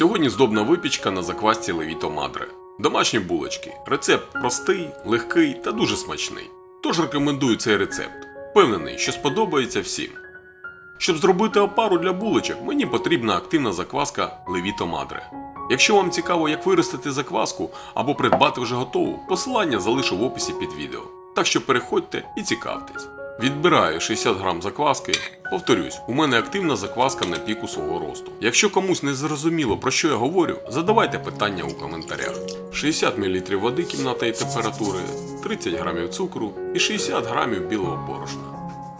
Сьогодні здобна випічка на заквасці Левіто Мадре. Домашні булочки. Рецепт простий, легкий та дуже смачний. Тож рекомендую цей рецепт. Впевнений, що сподобається всім. Щоб зробити опару для булочок, мені потрібна активна закваска Левіто Мадре. Якщо вам цікаво, як виростити закваску або придбати вже готову, посилання залишу в описі під відео. Так що переходьте і цікавтесь. Відбираю 60 грам закваски. Повторюсь, у мене активна закваска на піку свого росту. Якщо комусь не зрозуміло про що я говорю, задавайте питання у коментарях. 60 мл води кімнатної температури, 30 грамів цукру і 60 грамів білого борошна.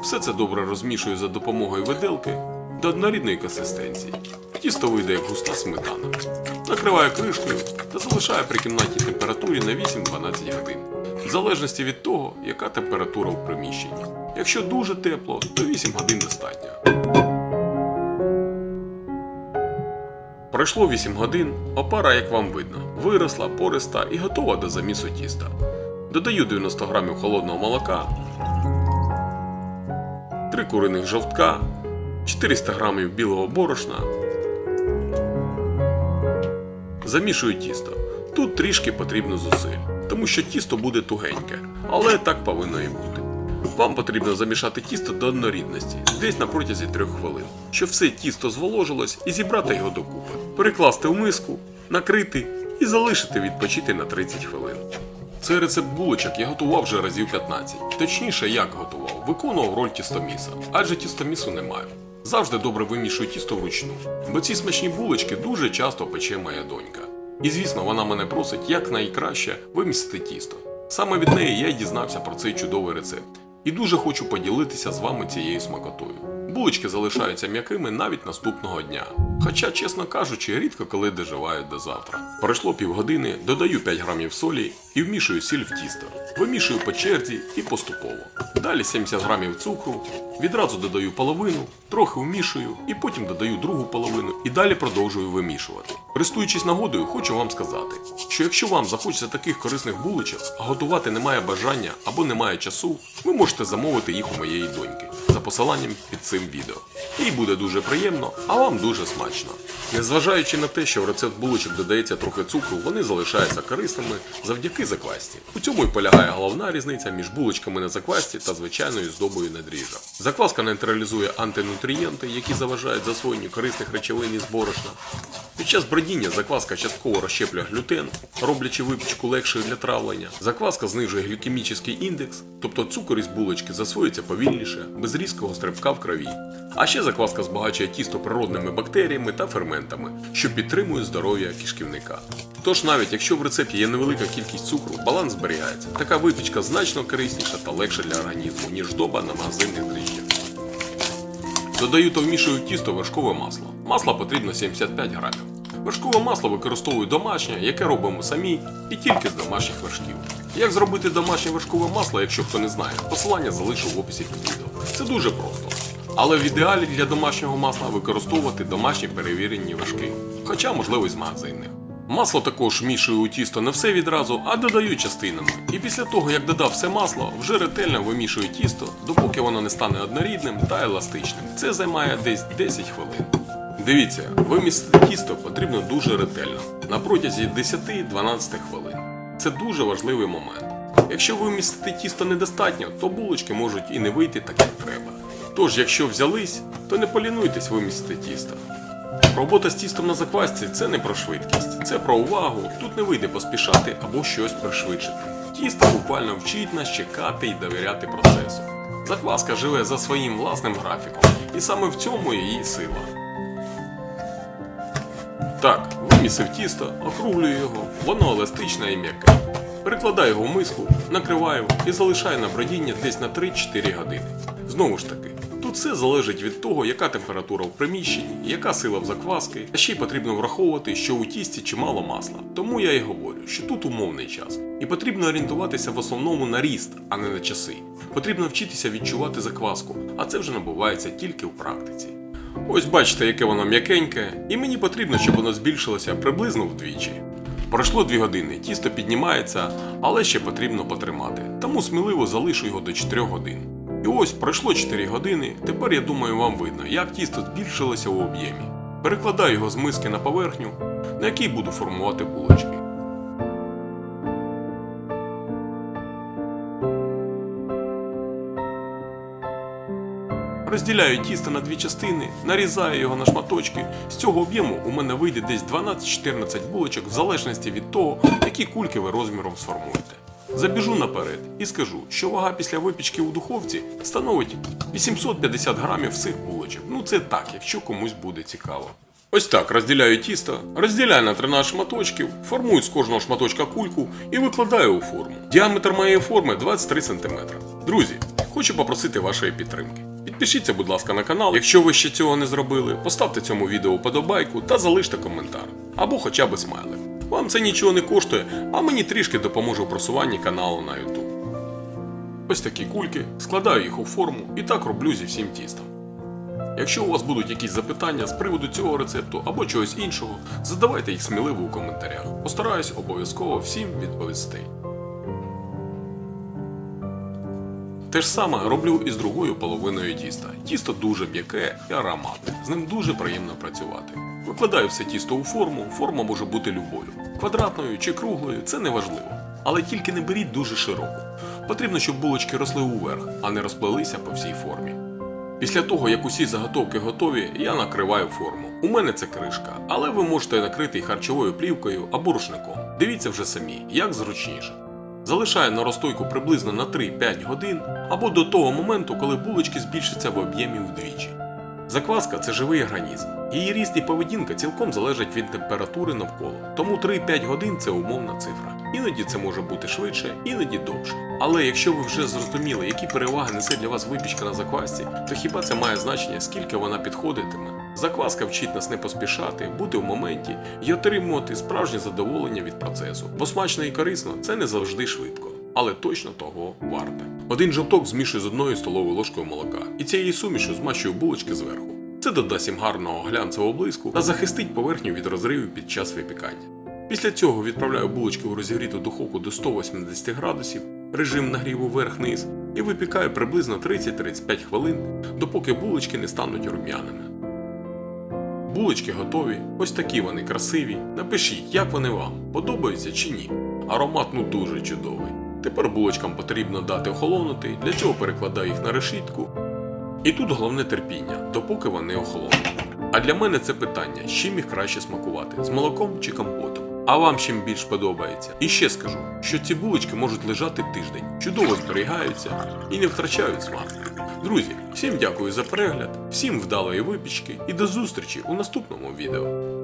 Все це добре розмішую за допомогою виделки до однорідної консистенції. Тісто вийде як густа сметана. Накриваю кришкою та залишаю при кімнатній температурі на 8-12 годин. В залежності від того, яка температура у приміщенні. Якщо дуже тепло, то 8 годин достатньо. Пройшло 8 годин, опара, як вам видно, виросла, пориста і готова до замісу тіста. Додаю 90 грамів холодного молока, 3 куриних жовтка, 400 грамів білого борошна. Замішую тісто. Тут трішки потрібно зусиль, тому що тісто буде тугеньке, але так повинно і бути. Вам потрібно замішати тісто до однорідності, десь на протязі 3 хвилин, щоб все тісто зволожилось і зібрати його докупи. Перекласти в миску, накрити і залишити відпочити на 30 хвилин. Цей рецепт булочок я готував вже разів 15. Точніше, як готував, виконував роль тістоміса, адже тістомісу не маю. Завжди добре вимішую тісто вручну, бо ці смачні булочки дуже часто пече моя донька. І звісно, вона мене просить як найкраще вимісити тісто. Саме від неї я й дізнався про цей чудовий рецепт. І дуже хочу поділитися з вами цією смакотою. Булочки залишаються м'якими навіть наступного дня. Хоча, чесно кажучи, рідко коли доживають до завтра. Пройшло півгодини, додаю 5 грамів солі і вмішую сіль в тісто. Вимішую по черзі і поступово. Далі 70 грамів цукру, відразу додаю половину, трохи вмішую і потім додаю другу половину і далі продовжую вимішувати. Користуючись нагодою, хочу вам сказати, що якщо вам захочеться таких корисних булочок, а готувати немає бажання або немає часу, ви можете замовити їх у моєї доньки за посиланням під цим відео. Їй буде дуже приємно, а вам дуже смачно. Незважаючи на те, що в рецепт булочок додається трохи цукру, вони залишаються корисними завдяки заквасті. У цьому і полягає головна різниця між булочками на заквасті та звичайною здобою на дріжджах. Закваска нейтралізує антинутрієнти, які заважають засвоєнню корисних речовин із борошна. Під час бродіння закваска частково розщеплює глютен, роблячи випічку легшою для травлення. Закваска знижує глікемічний індекс, тобто цукор із булочки засвоюється повільніше, без різкого стрибка в крові. А ще закваска збагачує тісто природними бактеріями та ферментами, що підтримують здоров'я кишківника. Тож навіть якщо в рецепті є невелика кількість цукру, баланс зберігається. Така випічка значно корисніша та легша для організму, ніж доба на магазинних дріжджах. Додаю та вмішую тісто вершкове масло. Масла потрібно 75 грамів. Вершкове масло використовую домашнє, яке робимо самі і тільки з домашніх вершків. Як зробити домашнє вершкове масло, якщо хто не знає, посилання залишу в описі під відео. Це дуже просто. Але в ідеалі для домашнього масла використовувати домашні перевірені вершки, хоча можливо й з магазинних. Масло також вмішую у тісто не все відразу, а додаю частинами. І після того, як додав все масло, вже ретельно вимішую тісто, допоки воно не стане однорідним та еластичним. Це займає десь 10 хвилин. Дивіться, вимістити тісто потрібно дуже ретельно, на протязі 10-12 хвилин. Це дуже важливий момент. Якщо вимістити тісто недостатньо, то булочки можуть і не вийти так, як треба. Тож, якщо взялись, то не полінуйтесь вимістити тісто. Робота з тістом на заквасці це не про швидкість, це про увагу. Тут не вийде поспішати або щось пришвидшити. Тісто буквально вчить нас чекати і довіряти процесу. Закваска живе за своїм власним графіком, і саме в цьому її сила. Так, вимісив тісто, округлюю його, воно еластичне і м'яке. Перекладаю його в миску, накриваю і залишаю на бродіння десь на 3-4 години. Знову ж таки, тут все залежить від того, яка температура в приміщенні, яка сила в закваски, а ще й потрібно враховувати, що у тісті чимало масла. Тому я і говорю, що тут умовний час. І потрібно орієнтуватися в основному на ріст, а не на часи. Потрібно вчитися відчувати закваску, а це вже набувається тільки в практиці. Ось бачите, яке воно м'якеньке, і мені потрібно, щоб воно збільшилося приблизно вдвічі. Пройшло 2 години, тісто піднімається, але ще потрібно потримати, тому сміливо залишу його до 4 годин. І ось пройшло 4 години, тепер я думаю, вам видно, як тісто збільшилося у об'ємі. Перекладаю його з миски на поверхню, на якій буду формувати булочки. Розділяю тісто на дві частини, нарізаю його на шматочки. З цього об'єму у мене вийде десь 12-14 булочок в залежності від того, які кульки ви розміром сформуєте. Забіжу наперед і скажу, що вага після випічки у духовці становить 850 грамів всіх булочок. Ну це так, якщо комусь буде цікаво. Ось так розділяю тісто, розділяю на 13 шматочків, формую з кожного шматочка кульку і викладаю у форму. Діаметр моєї форми 23 см. Друзі, хочу попросити вашої підтримки. Підпишіться, будь ласка, на канал, якщо ви ще цього не зробили. Поставте цьому відео подобайку та залиште коментар. Або хоча б смайлик. Вам це нічого не коштує, а мені трішки допоможе у просуванні каналу на YouTube. Ось такі кульки, складаю їх у форму і так роблю зі всім тістом. Якщо у вас будуть якісь запитання з приводу цього рецепту або чогось іншого, задавайте їх сміливо у коментарях. Постараюсь обов'язково всім відповісти. Те ж саме роблю і з другою половиною тіста. Тісто дуже м'яке і ароматне, з ним дуже приємно працювати. Викладаю все тісто у форму, форма може бути любою. Квадратною чи круглою це не важливо. Але тільки не беріть дуже широку. Потрібно, щоб булочки росли уверх, а не розплелися по всій формі. Після того, як усі заготовки готові, я накриваю форму. У мене це кришка, але ви можете накрити і харчовою плівкою або рушником. Дивіться вже самі, як зручніше. Залишаю на розстойку приблизно на 3-5 годин або до того моменту, коли булочки збільшаться в об'ємі вдвічі. Закваска це живий організм. Її ріст і поведінка цілком залежать від температури навколо. Тому 3-5 годин це умовна цифра. Іноді це може бути швидше, іноді довше. Але якщо ви вже зрозуміли, які переваги несе для вас випічка на заквасці, то хіба це має значення, скільки вона підходитиме? Закваска вчить нас не поспішати, бути в моменті і отримувати справжнє задоволення від процесу. Бо смачно і корисно це не завжди швидко, але точно того варте. Один жовток змішую з одною столовою ложкою молока, і цією сумішю змащую булочки зверху. Це додасть їм гарного глянцевого блиску та захистить поверхню від розривів під час випікання. Після цього відправляю булочки у розігріту духовку до 180 градусів, режим нагріву вверх-низ, і випікаю приблизно 30-35 хвилин, допоки булочки не стануть рум'яними. Булочки готові, ось такі вони красиві. Напишіть, як вони вам, подобаються чи ні. Аромат ну дуже чудовий. Тепер булочкам потрібно дати охолонути, для цього перекладаю їх на решітку. І тут головне терпіння, допоки вони охолонуть. А для мене це питання, з чим їх краще смакувати з молоком чи компотом. А вам чим більш подобається? І ще скажу, що ці булочки можуть лежати тиждень, чудово зберігаються і не втрачають смак. Друзі, всім дякую за перегляд, всім вдалої випічки і до зустрічі у наступному відео.